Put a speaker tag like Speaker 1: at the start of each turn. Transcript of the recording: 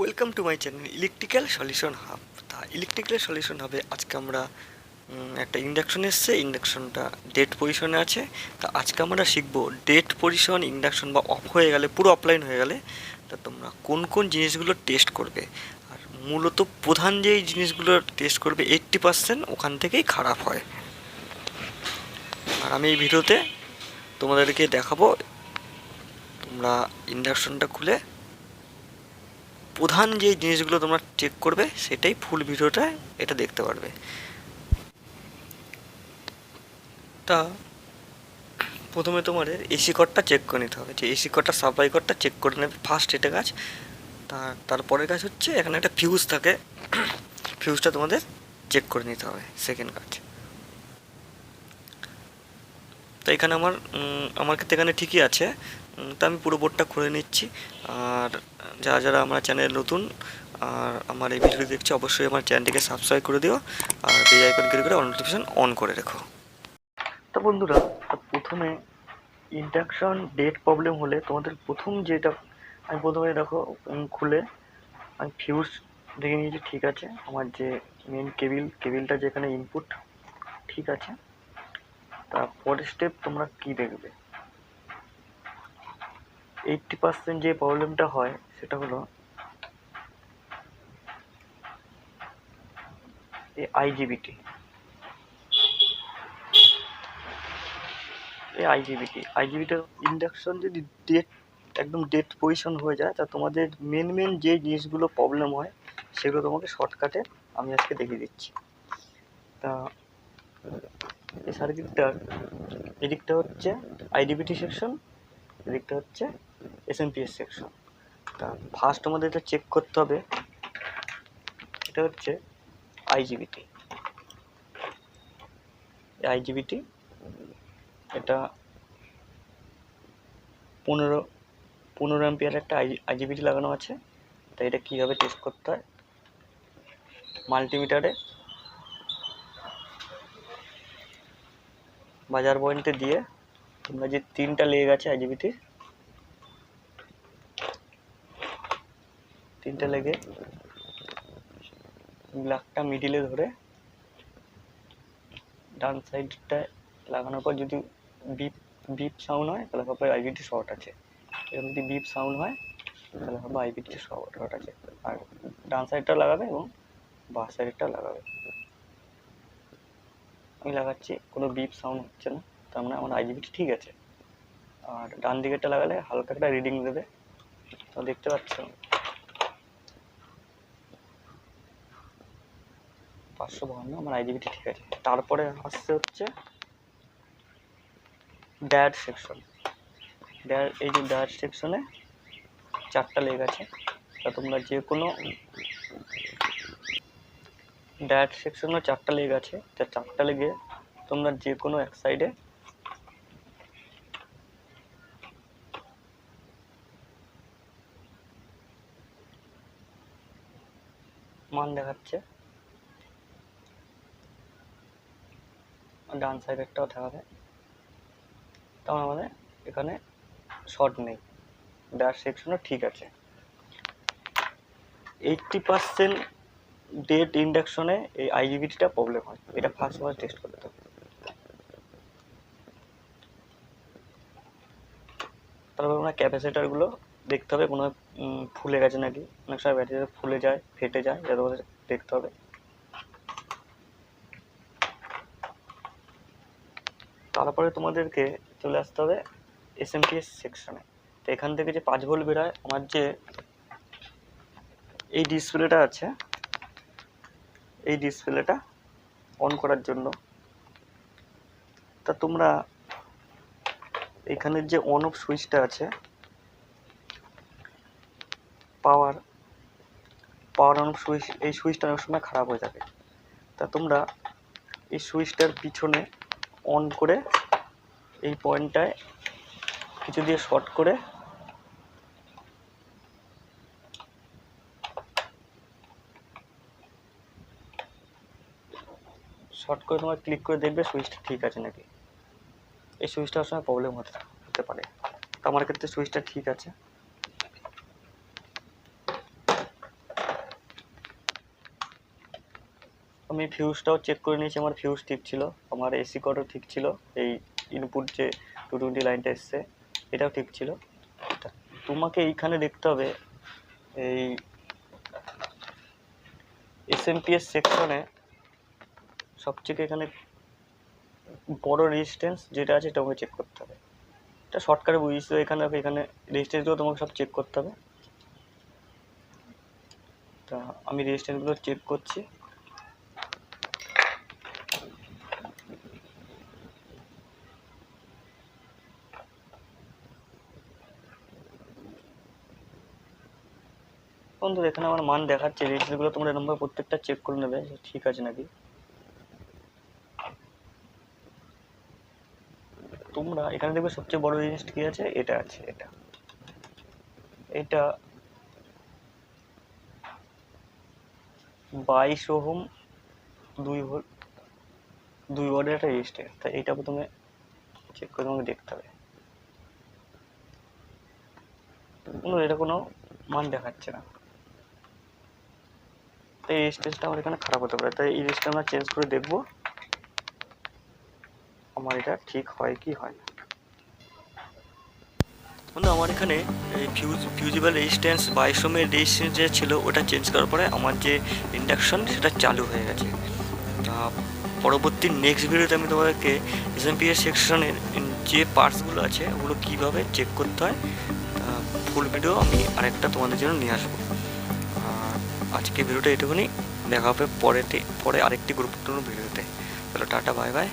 Speaker 1: Welcome to my channel electrical solution hub তা electrical solution হবে আজকে আমরা একটা ইন্ডাকশন এসছে ইন্ডাকশনটা ডেট পজিশনে আছে। তা আজকে আমরা শিখব ডেট পজিশন ইন্ডাকশন বা অফ হয়ে গেলে, পুরো অফলাইন হয়ে গেলে, তা তোমরা কোন কোন জিনিসগুলো টেস্ট করবে। আর মূলত প্রধান যেই জিনিসগুলো টেস্ট করবে এইট্টি পার্সেন্ট ওখান থেকেই খারাপ হয়। আর আমি এই ভিডিওতে তোমাদেরকে দেখাবো, তোমরা ইন্ডাকশনটা খুলে প্রধান যে জিনিসগুলো তোমরা চেক করবে, সেটাই ফুল ভিডিওটা এটা দেখতে পারবে। তা, প্রথমে তোমাদের এসি কটটা চেক করে নিতে হবে। যে এসি কটটা সাপ্লাই কটটা চেক করে নেবে ফার্স্ট এটা কাজ তার তারপরের কাজ হচ্ছে, এখানে একটা ফিউজ থাকে। ফিউজটা তোমাদের চেক করে নিতে হবে সেকেন্ড কাজ তো এখানে আমার আমার ক্ষেত্রে এখানে ঠিকই আছে। তো আমি পুরো বোর্ডটা খুলে নিচ্ছি। আর যারা যারা আমার চ্যানেল নতুন, আর আমার এই ভিডিও দেখছে, অবশ্যই আমার চ্যানেলটিকে সাবস্ক্রাইব করে দিও। আর বেল আইকন ক্লিক করে নোটিফিকেশন অন করে রেখো। তো বন্ধুরা প্রথমে ইন্ডাকশন ডেট প্রবলেম হলে তোমাদের প্রথম যেটা, আমি প্রথমে দেখো খুলে আমি ফিউজ দেখে নিয়েছি, ঠিক আছে। আমার যে মেন কেবিল কেবিলটা যেখানে ইনপুট ঠিক আছে। তারপরের স্টেপ তোমরা কি দেখবে? এইটটি পার্সেন্ট যে প্রবলেমটা হয়, সেটা হলো এই আইজিবিটি এই আইজিবিটি আইজিবিটা ইন্ডাকশন যদি ডেট একদম ডেট পজিশন হয়ে যায়, তা তোমাদের মেন মেন যে জিনিসগুলো প্রবলেম হয়, সেগুলো তোমাকে শর্টকাটে আমি আজকে দেখিয়ে দিচ্ছি। তা, এই সার্কিটটার এদিকটা হচ্ছে আইডিবিটি সেকশন এদিকটা হচ্ছে এসএমপিএস সেকশন তা ফার্স্ট আমাদের এটা চেক করতে হবে। এটা হচ্ছে আইজিবিটি আইজিবিটি এটা পনেরো পনেরো অ্যাম্পিয়ার একটা আই আইজিবিটি লাগানো আছে। তাই এটা কীভাবে টেস্ট করতে হয়? মাল্টিমিটারে বাজার পয়েন্টে দিয়ে তোমরা যে তিনটা লেগ আছে আইজিবিটির তিনটা লেগে। ব্ল্যাকটা মিডিলে ধরে। ডান সাইডটা লাগানোর পর যদি বিপ বিপ সাউন্ড হয়, তাহলে হবে আইবিটি শর্ট আছে। এরকম যদি বিপ সাউন্ড হয়, তাহলে হবে আইবিটি শর্ট শর্ট আছে। আর ডান সাইডটা লাগাবে এবং বাঁ সাইডটা লাগাবে। আমি লাগাচ্ছি, কোনো বিপ সাউন্ড হচ্ছে না। তার মানে আমার আইজিবিটি ঠিক আছে। আর ডান দিকেরটা লাগালে হালকা একটা রিডিং দেবে। তো দেখতে পাচ্ছ? পাঁচশো বাহান্ন, আমার আইজিবিটি ঠিক আছে। তারপরে আসছে হচ্ছে ড্যাড সেকশন ড্যাড এই যে ড্যাড সেকশনে চারটা লেগ আছে। তা তোমরা যে কোনো ড্যাড সেকশনে চারটা লেগ আছে। তা চারটা লেগে তোমরা যে কোনো এক সাইডে মান দেখাচ্ছে। ডান সাইডেরটাও দেখাবে তার মানে এখানে শর্ট নেই। ড্যাশ সেকশনও ঠিক আছে। এইটটি পার্সেন্ট ডেট ইন্ডাকশনে এই আইজিবিটিটা প্রবলেম হয়। এটা ফার্স্ট ফার্স্ট টেস্ট করতে হবে। তারপর আমরা ক্যাপাসিটারগুলো দেখতে হবে। কোনো ফুলে গেছে নাকি? অনেক সময় ব্যাটারি ফুলে যায়, ফেটে যায় যাতে দেখতে হবে। তারপরে তোমাদেরকে চলে আসতে হবে এসএমপিএস সেকশনে তো এখান থেকে যে পাঁচ ভোল্ট বেরোয়, আমার যে এই ডিসপ্লেটা আছে, এই ডিসপ্লেটা অন করার জন্য। তা তোমরা এখানের যে অন অফ সুইচটা আছে power power on off switch এই সুইচটা অনেক সময় খারাপ হয়ে থাকে। তা তোমরা এই সুইচটার পিছনে অন করে এই পয়েন্টটায় কিছু দিয়ে শর্ট করে শর্ট করে তোমার ক্লিক করে দেখবে সুইচটা ঠিক আছে নাকি? এই সুইচটা সময় প্রবলেম হতে হতে পারে। তো আমার ক্ষেত্রে সুইচটা ঠিক আছে। আমি ফিউজটাও চেক করে নিয়েছি, আমার ফিউজ ঠিক ছিল, আমার এসি কটও ঠিক ছিল, এই ইনপুট যে টু টোয়েন্টি লাইনটা এসছে, এটাও ঠিক ছিল। তোমাকে এইখানে দেখতে হবে, এই এস এসএমপিএস সেকশনে সবথেকে এখানে বড় রেজিস্ট্যান্স যেটা আছে তোমাকে চেক করতে হবে। এটা শর্টকাটে বুঝিয়েছিল এখানে এখানে রেজিস্ট্যান্সগুলো তোমাকে সব চেক করতে হবে। তা আমি রেজিস্ট্যান্সগুলো চেক করছি। বন্ধু, এখানে আমার মান দেখাচ্ছে রেজিস্ট্যান্সগুলো তোমরা নম্বর প্রত্যেকটা চেক করে নেবে ঠিক আছে নাকি? তোমরা এখানে দেখবে সবচেয়ে বড় জিনিস কি আছে? এটা আছে, এটা। এটা বাইশ ওহম, দুই ভোল্ট, দুই ওয়ার্ডের একটা রেজিস্টার তাই এইটা প্রথমে চেক করে তোমাকে দেখতে হবে। এটা কোনো মান দেখাচ্ছে না। তাই এই স্টেজটা আমার এখানে খারাপ হতে পারে। তাই এই জিনিসটা আমরা চেঞ্জ করে দেখব। আমার এটা ঠিক হয় কি হয় না। বন্ধু, আমার এখানে এই ফিউজ ফিউজিবল রেজিস্ট্যান্স বাইশোমের রেজিস্ট্যান্স যে ছিল, ওটা চেঞ্জ করার পরে আমার যে ইন্ডাকশন সেটা চালু হয়ে গেছে। তা পরবর্তী নেক্সট ভিডিওতে আমি তোমাদেরকে এসএমপিএস সেকশনের যে পার্টসগুলো আছে, ওগুলো কীভাবে চেক করতে হয় ফুল ভিডিও আমি আরেকটা তোমাদের জন্য নিয়ে আসব। আজকে ভিডিওটা এটুকুনি। দেখা হবে পরেতে পরে আরেকটি গুরুত্বপূর্ণ ভিডিওতে। চলো টাটা বাই বাই।